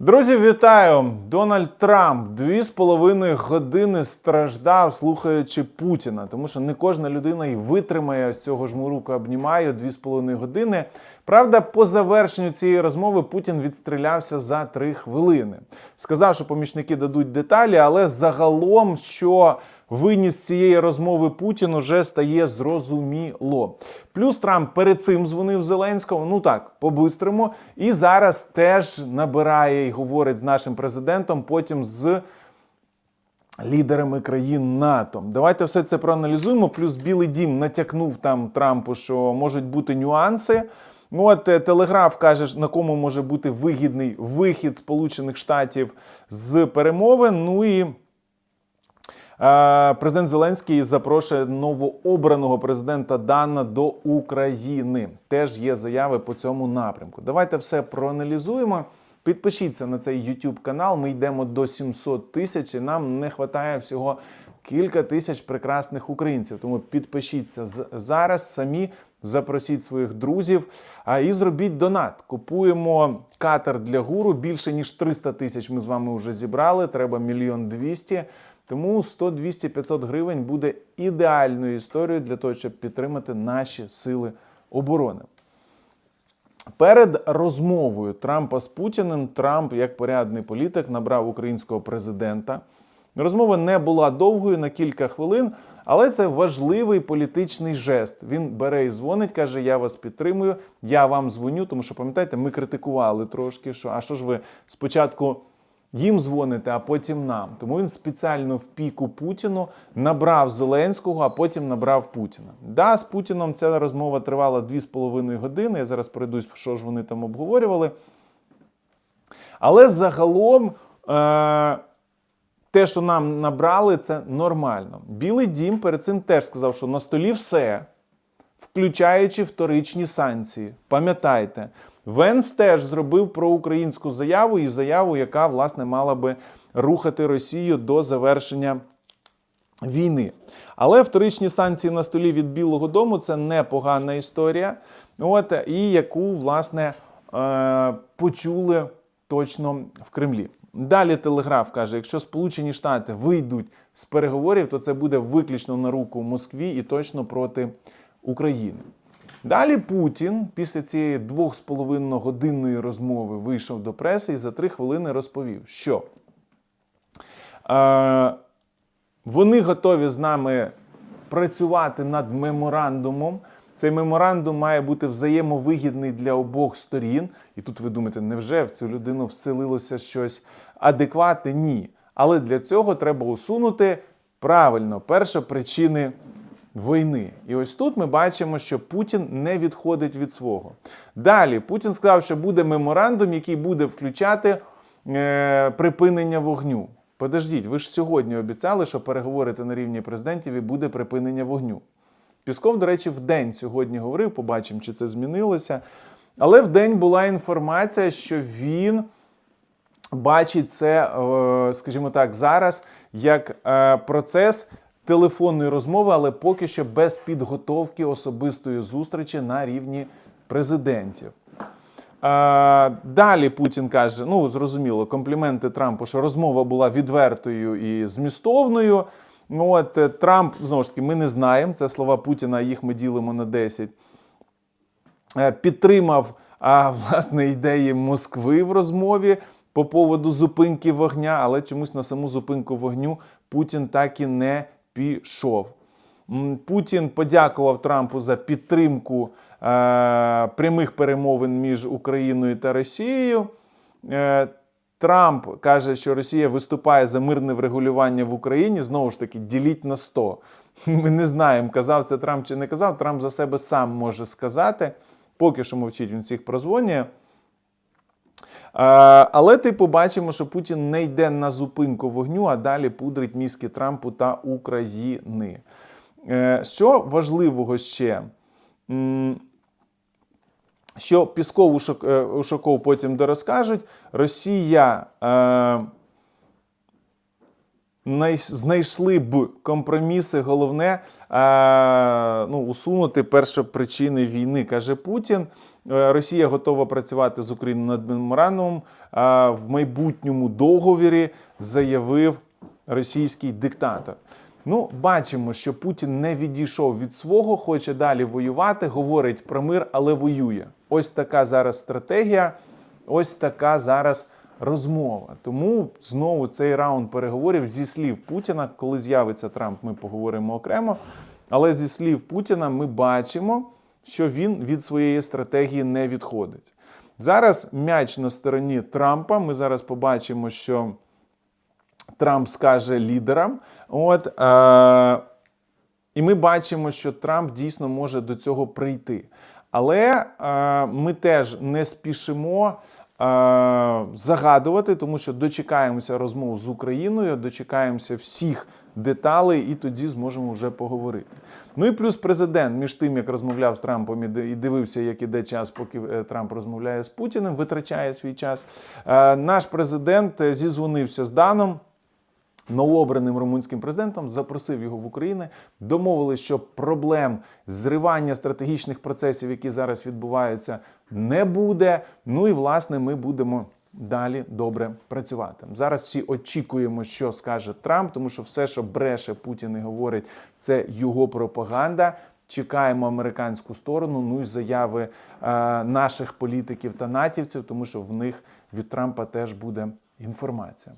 Друзі, вітаю! Дональд Трамп дві з половиною години страждав, слухаючи Путіна, тому що не кожна людина і витримає з цього жмурука обнімаю дві з половиною години. Правда, по завершенню цієї розмови Путін відстрілявся за три хвилини. Сказав, що помічники дадуть деталі, але загалом, що виніс цієї розмови Путін уже стає зрозуміло. Плюс Трамп перед цим дзвонив Зеленському, ну так, по-бистрому, і зараз теж набирає і говорить з нашим президентом, потім з лідерами країн НАТО. Давайте все це проаналізуємо. Плюс Білий Дім натякнув там Трампу, що можуть бути нюанси. Ну, От е, Телеграф каже, на кому може бути вигідний вихід Сполучених Штатів з перемовин. Ну і Президент Зеленський запрошує новообраного президента Дана до України. Теж є заяви по цьому напрямку. Давайте все проаналізуємо. Підпишіться на цей YouTube канал. Ми йдемо до 700 тисяч, і нам не вистачає всього кілька тисяч прекрасних українців. Тому підпишіться зараз самі. Запросіть своїх друзів а, і зробіть донат. Купуємо катер для гуру. Більше ніж 300 тисяч ми з вами вже зібрали. Треба мільйон двісті. Тому 100, 200, 500 гривень буде ідеальною історією для того, щоб підтримати наші сили оборони. Перед розмовою Трампа з Путіним Трамп, як порядний політик, набрав українського президента. Розмова не була довгою на кілька хвилин, але це важливий політичний жест. Він бере і дзвонить, каже: Я вас підтримую, я вам дзвоню. Тому що пам'ятаєте, ми критикували трошки, що а що ж ви спочатку їм дзвоните, а потім нам. Тому він спеціально в піку Путіну набрав Зеленського, а потім набрав Путіна. Да, з Путіном ця розмова тривала 2,5 години. Я зараз пройдусь, що ж вони там обговорювали. Але загалом. Е- те, що нам набрали, це нормально. Білий дім перед цим теж сказав, що на столі все, включаючи вторичні санкції. Пам'ятайте, Венс теж зробив проукраїнську заяву і заяву, яка власне мала би рухати Росію до завершення війни. Але вторичні санкції на столі від Білого Дому це непогана історія, от, і яку, власне, е, почули точно в Кремлі. Далі Телеграф каже: якщо Сполучені Штати вийдуть з переговорів, то це буде виключно на руку Москві і точно проти України. Далі Путін після цієї двох з половиною годинної розмови вийшов до преси і за три хвилини розповів, що е, вони готові з нами працювати над меморандумом. Цей меморандум має бути взаємовигідний для обох сторін. І тут ви думаєте, невже в цю людину вселилося щось адекватне? Ні. Але для цього треба усунути правильно перше причини війни. І ось тут ми бачимо, що Путін не відходить від свого. Далі Путін сказав, що буде меморандум, який буде включати е, припинення вогню. Подождіть, ви ж сьогодні обіцяли, що переговорите на рівні президентів і буде припинення вогню. Пісков, до речі, в день сьогодні говорив, побачимо, чи це змінилося. Але в день була інформація, що він бачить це, е, скажімо так, зараз як е, процес телефонної розмови, але поки що без підготовки особистої зустрічі на рівні президентів. Далі Путін каже: ну зрозуміло, компліменти Трампу, що розмова була відвертою і змістовною. Ну от е, Трамп знову ж таки, ми не знаємо. Це слова Путіна, їх ми ділимо на 10. Е, Підтримав а, власне ідеї Москви в розмові по поводу зупинки вогня, але чомусь на саму зупинку вогню Путін так і не пішов. Путін подякував Трампу за підтримку е, прямих перемовин між Україною та Росією. Е, Трамп каже, що Росія виступає за мирне врегулювання в Україні. Знову ж таки, діліть на 100. Ми не знаємо, казав це Трамп чи не казав. Трамп за себе сам може сказати. Поки що мовчить, він всіх прозвонює. Е, Але типу бачимо, що Путін не йде на зупинку вогню, а далі пудрить мізки Трампу та України. Е, Що важливого ще? Що Пісков е, Ушаков потім дорозкажуть, Росія знайшли б компроміси. Головне е, ну, усунути першопричини війни, каже Путін. Е, Росія готова працювати з Україною над меморандумом. А в майбутньому договірі заявив російський диктатор. Ну, бачимо, що Путін не відійшов від свого, хоче далі воювати, говорить про мир, але воює. Ось така зараз стратегія, ось така зараз розмова. Тому знову цей раунд переговорів зі слів Путіна, коли з'явиться Трамп, ми поговоримо окремо. Але зі слів Путіна ми бачимо, що він від своєї стратегії не відходить. Зараз м'яч на стороні Трампа. Ми зараз побачимо, що Трамп скаже лідерам. От, е, і ми бачимо, що Трамп дійсно може до цього прийти. Але е, ми теж не спішимо загадувати, тому що дочекаємося розмов з Україною, дочекаємося всіх деталей, і тоді зможемо вже поговорити. Ну і плюс президент, між тим, як розмовляв з Трампом і дивився, як іде час, поки е, Трамп розмовляє з Путіним, витрачає свій час. е, Наш президент е, зізвонився з Даном новообраним румунським президентом, запросив його в Україну, домовились, що проблем зривання стратегічних процесів, які зараз відбуваються, не буде. Ну і власне ми будемо. Далі добре працювати. Зараз всі очікуємо, що скаже Трамп, тому що все, що бреше Путін і говорить, це його пропаганда. Чекаємо американську сторону, ну і заяви е, наших політиків та натівців, тому що в них від Трампа теж буде інформація.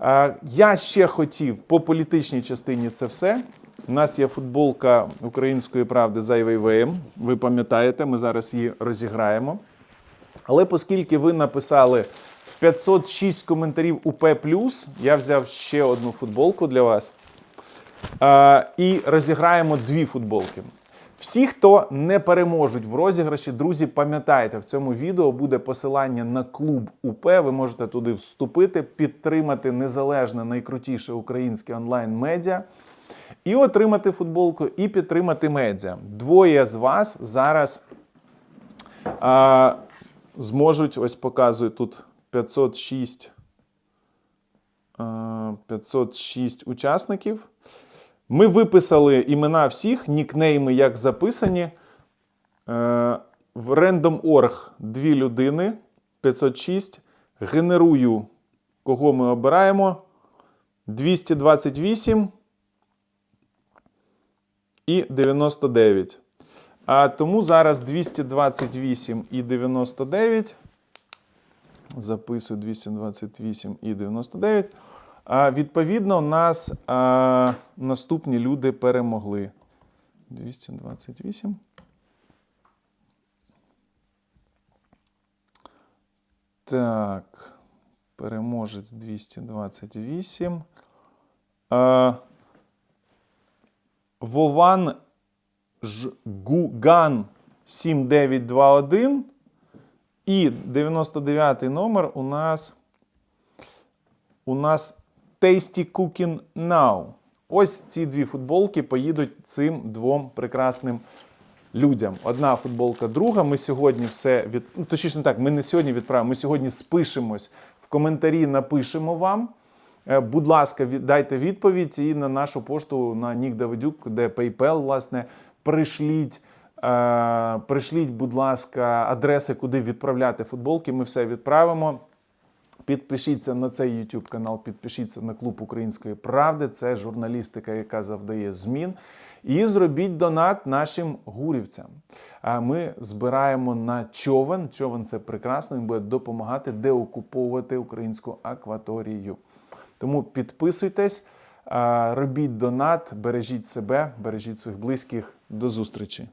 Е, я ще хотів по політичній частині це все. У нас є футболка української правди за Івейвеєм. Ви пам'ятаєте, ми зараз її розіграємо. Але оскільки ви написали 506 коментарів УП+, я взяв ще одну футболку для вас. Е, і розіграємо дві футболки. Всі, хто не переможуть в розіграші, друзі, пам'ятайте, в цьому відео буде посилання на клуб УП. Ви можете туди вступити, підтримати незалежне найкрутіше українське онлайн-медіа. І отримати футболку, і підтримати медіа. Двоє з вас зараз а, зможуть, ось показую тут 506, а, 506 учасників. Ми виписали імена всіх, нікнейми як записані. Е, В Random.org дві людини, 506. Генерую, кого ми обираємо. 228 і 99. А тому зараз 228 і 99. Записую 228 і 99. Відповідно, у нас наступні люди перемогли. 228. Так. Переможець 228. А, Вован Жгуган 7921. І 99 номер у нас у нас Tasty Cooking Now. Ось ці дві футболки поїдуть цим двом прекрасним людям. Одна футболка, друга. Ми сьогодні все від... ну, точніше, не так, ми не сьогодні відправимо, ми сьогодні спишемось в коментарі, напишемо вам. Е, Будь ласка, дайте відповідь і на нашу пошту на Нік Давидюк, де PayPal, власне, пришліть. Е, пришліть, будь ласка, адреси, куди відправляти футболки. Ми все відправимо. Підпишіться на цей YouTube канал, підпишіться на клуб Української правди. Це журналістика, яка завдає змін. І зробіть донат нашим гурівцям. А ми збираємо на човен. Човен це прекрасно. Він буде допомагати деокуповувати українську акваторію. Тому підписуйтесь, робіть донат, бережіть себе, бережіть своїх близьких. До зустрічі!